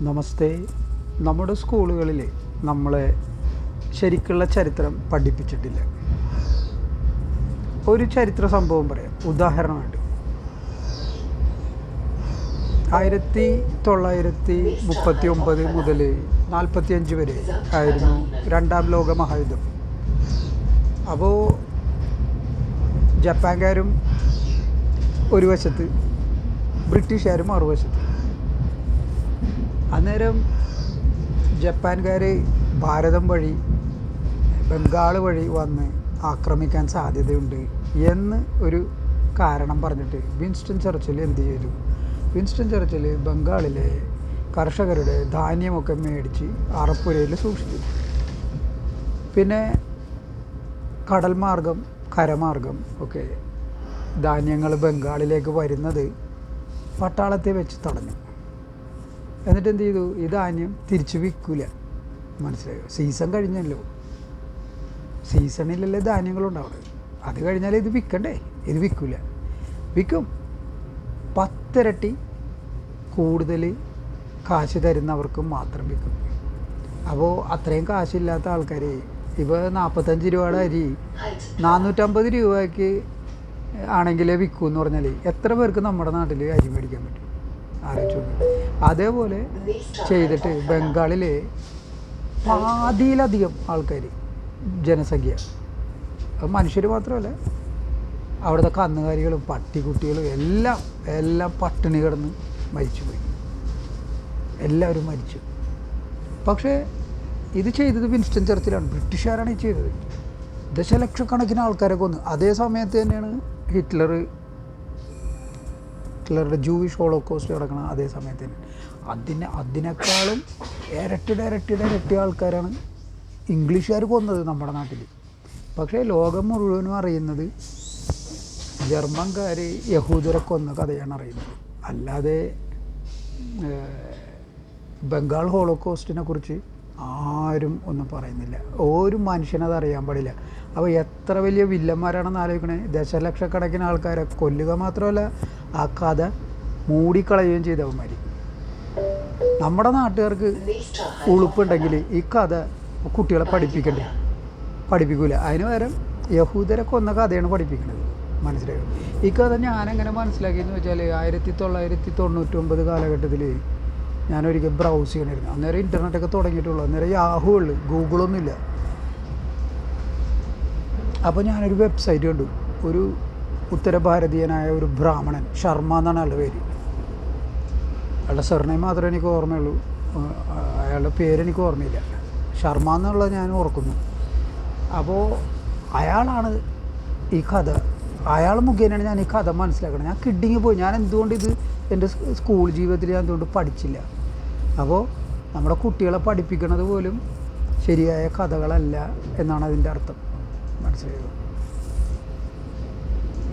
നമസ്തേ. നമ്മുടെ സ്കൂളുകളിൽ നമ്മളെ ശരിക്കുള്ള ചരിത്രം പഠിപ്പിച്ചിട്ടില്ല. ഒരു ചരിത്ര സംഭവം പറയാം. ഉദാഹരണമായിട്ട്. ആയിരത്തി തൊള്ളായിരത്തി മുപ്പത്തി ഒമ്പത് മുതൽ നാൽപ്പത്തി അഞ്ച് വരെ ആയിരുന്നു രണ്ടാം ലോക മഹായുദ്ധം. അപ്പോൾ ജപ്പാൻകാരും ഒരു വശത്ത് ബ്രിട്ടീഷുകാരും മറുവശത്ത്. അന്നേരം ജപ്പാൻകാർ ഭാരതം വഴി ബംഗാൾ വഴി വന്ന് ആക്രമിക്കാൻ സാധ്യതയുണ്ട് എന്ന് ഒരു കാരണം പറഞ്ഞിട്ട് വിൻസ്റ്റൺ ചർച്ചിൽ എന്ത് ചെയ്തു? വിൻസ്റ്റൺ ചർച്ചിൽ ബംഗാളിലെ കർഷകരുടെ ധാന്യമൊക്കെ മേടിച്ച് അറപ്പുരയിൽ സൂക്ഷിച്ചു. പിന്നെ കടൽ മാർഗം കരമാർഗം ഒക്കെ ധാന്യങ്ങൾ ബംഗാളിലേക്ക് വരുന്നത് പട്ടാളത്തെ വെച്ച് തടഞ്ഞു. എന്നിട്ട് എന്ത് ചെയ്തു ഈ ധാന്യം തിരിച്ചു വിൽക്കില്ല മനസ്സിലായോ? സീസൺ കഴിഞ്ഞല്ലോ. സീസണിലല്ലേ ധാന്യങ്ങളുണ്ടാവുന്നത്. അത് കഴിഞ്ഞാൽ ഇത് വിൽക്കണ്ടേ ഇത് വിൽക്കില്ല വിൽക്കും പത്തിരട്ടി കൂടുതൽ കാശ് തരുന്നവർക്ക് മാത്രം വിൽക്കും അപ്പോൾ അത്രയും കാശില്ലാത്ത ആൾക്കാർ ഇപ്പോൾ നാൽപ്പത്തഞ്ച് രൂപയുടെ അരി നാനൂറ്റമ്പത് രൂപയ്ക്ക് ആണെങ്കിലേ വിൽക്കൂ എന്ന് പറഞ്ഞാൽ എത്ര പേർക്ക് നമ്മുടെ നാട്ടിൽ അരി മേടിക്കാൻ പറ്റും? ആലോചിച്ചു അതേപോലെ ചെയ്തിട്ട് ബംഗാളിലെ പാതിയിലധികം ആൾക്കാർ ജനസംഖ്യ. മനുഷ്യർ മാത്രമല്ല. അവിടുത്തെ കന്നുകാലികളും പട്ടിക്കുട്ടികളും എല്ലാം എല്ലാം പട്ടിണി കിടന്ന് മരിച്ചുപോയി. എല്ലാവരും മരിച്ചു. പക്ഷേ ഇത് ചെയ്തത് വിൻസ്റ്റൺ ചർച്ചിലാണ്. ബ്രിട്ടീഷുകാരാണ് ഈ ചെയ്തത്. ദശലക്ഷക്കണക്കിന് ആൾക്കാരെ കൊന്നു. അതേ സമയത്ത് തന്നെയാണ് ഹിറ്റ്ലർ ഹിറ്റ്ലറുടെ ജൂവിഷ് ഹോളോകോസ്റ്റ് നടക്കണ അതേ സമയത്ത് തന്നെ. അതിനെ അതിനേക്കാളും ഇരട്ടിയുടെ ഇരട്ടിയുടെ ഇരട്ടി ആൾക്കാരാണ് ഇംഗ്ലീഷുകാർ കൊന്നത് നമ്മുടെ നാട്ടിൽ പക്ഷേ ലോകം മുഴുവനും അറിയുന്നത് ജർമ്മൻകാർ യഹൂദരെ കൊന്ന കഥയാണ് അറിയുന്നത്. അല്ലാതെ ബംഗാൾ ഹോളോകോസ്റ്റിനെ കുറിച്ച് ആരും ഒന്നും പറയുന്നില്ല. ഒരു മനുഷ്യനത് അറിയാൻ പാടില്ല. അപ്പോൾ എത്ര വലിയ വില്ലന്മാരാണെന്ന് ആലോചിക്കണേ. ദശലക്ഷക്കണക്കിന് ആൾക്കാരെ കൊല്ലുക മാത്രമല്ല ആ കഥ മൂടിക്കളയുകയും ചെയ്തവന്മാർ നമ്മുടെ നാട്ടുകാർക്ക് ഉളുപ്പുണ്ടെങ്കിൽ ഈ കഥ കുട്ടികളെ പഠിപ്പിക്കണ്ടേ? പഠിപ്പിക്കൂല. അതിന് പകരം യഹൂദരെ കൊന്ന കഥയാണ് പഠിപ്പിക്കുന്നത് മനസ്സിലായോ? ഈ കഥ ഞാനെങ്ങനെ മനസ്സിലാക്കിയെന്ന് വെച്ചാൽ ആയിരത്തി തൊള്ളായിരത്തി തൊണ്ണൂറ്റൊമ്പത് കാലഘട്ടത്തിൽ ഞാനൊരിക്കൽ ബ്രൗസ് ചെയ്യണമായിരുന്നു അന്നേരം ഇന്റർനെറ്റൊക്കെ തുടങ്ങിയിട്ടുള്ളൂ. അന്നേരം യാഹു ഉള്ളു. ഗൂഗിളൊന്നുമില്ല അപ്പോൾ ഞാനൊരു വെബ്സൈറ്റ് കണ്ടു. ഒരു ഉത്തരഭാരതീയനായ ഒരു ബ്രാഹ്മണൻ. ശർമ്മ എന്നാണ് അയാളുടെ പേര്. അയാളുടെ സെർനെയിം മാത്രമേ എനിക്ക് ഓർമ്മയുള്ളൂ. അയാളുടെ പേരെനിക്ക് ഓർമ്മയില്ല. ശർമ്മ എന്നുള്ളത് ഞാൻ ഓർക്കുന്നു. അപ്പോൾ അയാളാണ് ഈ കഥ. അയാൾ മുഖേനയാണ് ഞാൻ ഈ കഥ മനസ്സിലാക്കണം ഞാൻ കിഡിങ് പോയി. ഞാൻ എന്തുകൊണ്ട് ഇത് എന്റെ സ്കൂൾ ജീവിതത്തിൽ ഞാൻ എന്തുകൊണ്ട് പഠിച്ചില്ല? അപ്പോൾ നമ്മുടെ കുട്ടികളെ പഠിപ്പിക്കുന്നത് പോലും ശരിയായ കഥകളല്ല എന്നാണ് അതിന്റെ അർത്ഥം. മനസ്സിലായത്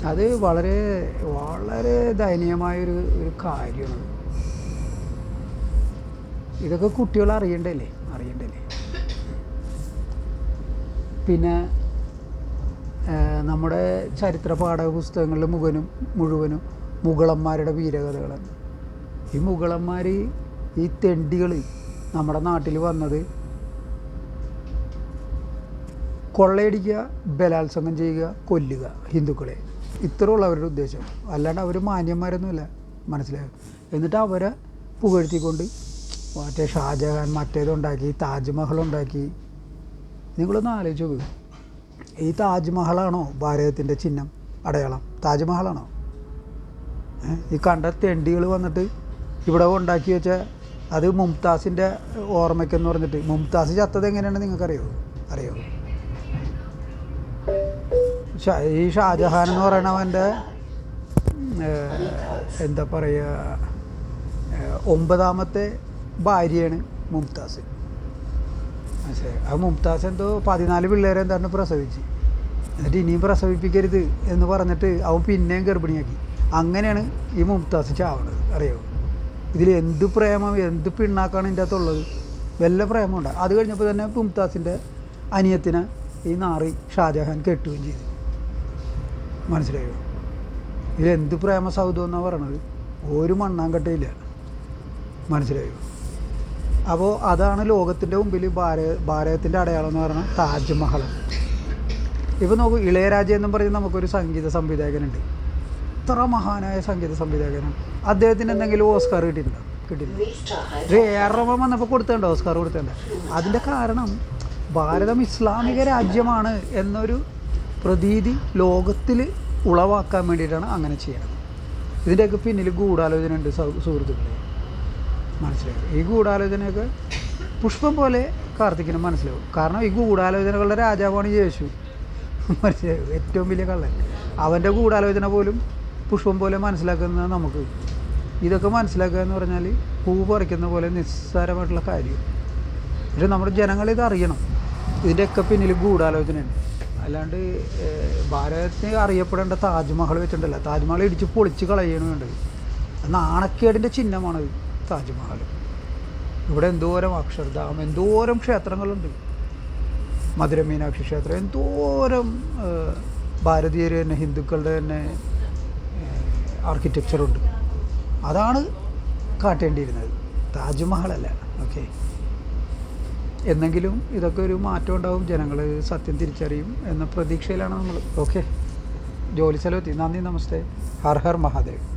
അത് വളരെ വളരെ ദയനീയമായൊരു ഒരു കാര്യമാണ്. ഇതൊക്കെ കുട്ടികൾ അറിയണ്ടല്ലേ? അറിയണ്ടല്ലേ? പിന്നെ നമ്മുടെ ചരിത്ര പാഠക പുസ്തകങ്ങളിൽ മുഖനും മുഴുവനും മുഗളന്മാരുടെ വീരകഥകളാണ്. ഈ മുഗളന്മാർ ഈ തെണ്ടികൾ നമ്മുടെ നാട്ടിൽ വന്നത് കൊള്ളയടിക്കുക ബലാത്സംഗം ചെയ്യുക കൊല്ലുക ഹിന്ദുക്കളെ. ഇത്രയുള്ള അവരുടെ ഉദ്ദേശം. അല്ലാണ്ട് അവർ മാന്യന്മാരൊന്നുമില്ല. മനസ്സിലായോ? എന്നിട്ട് അവരെ പുകഴ്ത്തിക്കൊണ്ട് മറ്റേ ഷാജഹാൻ മറ്റേതുണ്ടാക്കി താജ്മഹൽ ഉണ്ടാക്കി. നിങ്ങളൊന്ന് ആലോചിച്ച് നോക്ക്. ഈ താജ്മഹലാണോ ഭാരതത്തിന്റെ ചിഹ്നം അടയാളം? താജ്മഹലാണോ? ഈ കണ്ട തെണ്ടികൾ വന്നിട്ട് ഇവിടെ ഉണ്ടാക്കി വെച്ച അത് മുംതാസിന്റെ ഓർമ്മയ്ക്കെന്ന് പറഞ്ഞിട്ട്. മുംതാസ് ചത്തത് എങ്ങനെയാണ് നിങ്ങൾക്കറിയോ? അറിയോ? ഈ ഷാജഹാൻ എന്ന് പറയണവന്റെ എന്താ പറയുക ഒമ്പതാമത്തെ ഭാര്യയാണ് മുംതാസ്. മനസ്സിലായി? ആ മുംതാസ് എന്തോ പതിനാല് പിള്ളേരെ എന്താണ് പ്രസവിച്ച്. എന്നിട്ട് ഇനിയും പ്രസവിപ്പിക്കരുത് എന്ന് പറഞ്ഞിട്ട് അവൻ പിന്നെയും ഗർഭിണിയാക്കി. അങ്ങനെയാണ് ഈ മുംതാസ് ചാവണത് അറിയോ? ഇതിൽ എന്ത് പ്രേമം എന്ത് പിണ്ണാക്കാണ് ഇതിന്റെ അകത്തുള്ളത് വല്ല പ്രേമമുണ്ട് അത് കഴിഞ്ഞപ്പോൾ തന്നെ മുംതാസിന്റെ അനിയത്തിനെ ഈ നാറി ഷാജഹാൻ കെട്ടുകയും ചെയ്തു. മനസ്സിലായോ? ഇതിൽ എന്ത് പ്രേമ സൗധം എന്നാണ് പറയണത്? ഒരു മണ്ണാങ്കട്ടയില്ല. മനസ്സിലായോ? അപ്പോൾ അതാണ് ലോകത്തിന്റെ മുമ്പിൽ ഭാരത ഭാരതത്തിന്റെ അടയാളം എന്ന് പറയുന്നത് താജ്മഹൽ. ഇപ്പോൾ നോക്കൂ ഇളയരാജ എന്നും പറയുന്ന നമുക്കൊരു സംഗീത സംവിധായകനുണ്ട്. ഇത്ര മഹാനായ സംഗീത സംവിധായകനാണ് അദ്ദേഹത്തിന് എന്തെങ്കിലും ഓസ്കാർ കിട്ടിയിട്ടുണ്ടോ? ഇത് എ ആർ റഹ്മാൻ വന്നപ്പോൾ കൊടുത്തേണ്ട ഓസ്കാർ കൊടുത്തേണ്ട അതിന്റെ കാരണം ഭാരതം ഇസ്ലാമിക രാജ്യമാണ് എന്നൊരു പ്രതീതി ലോകത്തിൽ ഉളവാക്കാൻ വേണ്ടിയിട്ടാണ് അങ്ങനെ ചെയ്യണത്. ഇതിന്റെയൊക്കെ പിന്നിൽ ഗൂഢാലോചന ഉണ്ട് സുഹൃത്തുക്കളെ. മനസ്സിലായി? ഈ ഗൂഢാലോചനയൊക്കെ പുഷ്പം പോലെ കാർത്തിക്കിനും മനസ്സിലാവും. കാരണം ഈ ഗൂഢാലോചനകളുടെ രാജാവാണ് യേശു. മനസ്സിലാവും ഏറ്റവും വലിയ കള്ളൻ. അവന്റെ ഗൂഢാലോചന പോലും പുഷ്പം പോലെ മനസ്സിലാക്കുന്ന നമുക്ക്. ഇതൊക്കെ മനസ്സിലാക്കുക എന്ന് പറഞ്ഞാൽ പൂ പറിക്കുന്ന പോലെ നിസ്സാരമായിട്ടുള്ള കാര്യം. പക്ഷെ നമ്മുടെ ജനങ്ങൾ ഇത് അറിയണം. ഇതിന്റെയൊക്കെ പിന്നിൽ ഗൂഢാലോചനയുണ്ട്. അല്ലാണ്ട് ഭാരതത്തിന് അറിയപ്പെടേണ്ട താജ്മഹൽ വെച്ചിട്ടുണ്ടല്ല. താജ്മഹൽ ഇടിച്ച് പൊളിച്ച് കളയണം വേണ്ടത്. അത് നാണക്കേടിന്റെ ചിഹ്നമാണ് താജ്മഹൽ. ഇവിടെ എന്തോരം അക്ഷർധാം എന്തോരം ക്ഷേത്രങ്ങളുണ്ട്. മധുര മീനാക്ഷി ക്ഷേത്രം എന്തോരം ഭാരതീയർ തന്നെ ഹിന്ദുക്കളുടെ തന്നെ ആർക്കിടെക്ചറുണ്ട് അതാണ് കാട്ടേണ്ടിയിരുന്നത്. താജ്മഹലല്ല. ഓക്കെ എന്നെങ്കിലും ഇതൊക്കെ ഒരു മാറ്റം ഉണ്ടാവും. ജനങ്ങൾ സത്യം തിരിച്ചറിയും എന്ന പ്രതീക്ഷയിലാണ് നമ്മൾ ഓക്കെ ജോലി സ്ഥലമെത്തി നന്ദി നമസ്തേ. ഹർ ഹർ മഹാദേവ്.